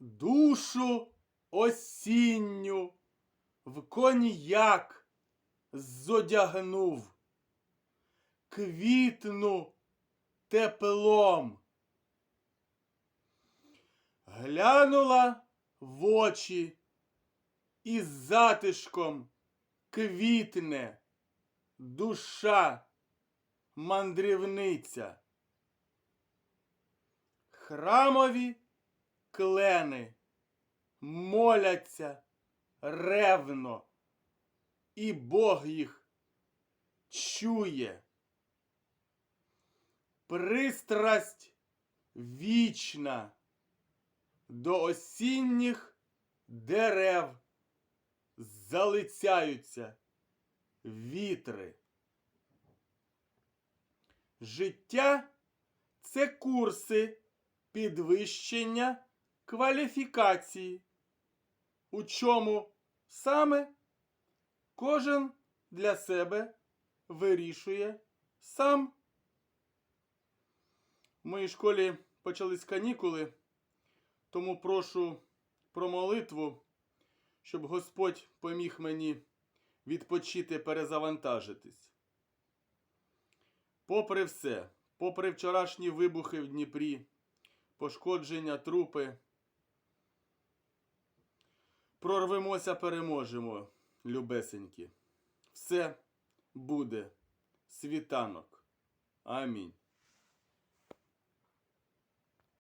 душу осінню в коньяк зодягнув, квітну теплом. Глянула в очі і з затишком квітне душа мандрівниця. Храмові клени моляться ревно, і Бог їх чує. Пристрасть вічна до осінніх дерев залицяються вітри. Життя це курси підвищення кваліфікації, у чому саме кожен для себе вирішує сам. В моїй школі почались канікули, тому прошу про молитву, щоб Господь поміг мені відпочити, перезавантажитись. Попри все, попри вчорашні вибухи в Дніпрі, пошкодження, трупи, прорвемося, переможемо, любесенькі. Все буде світанок. Амінь.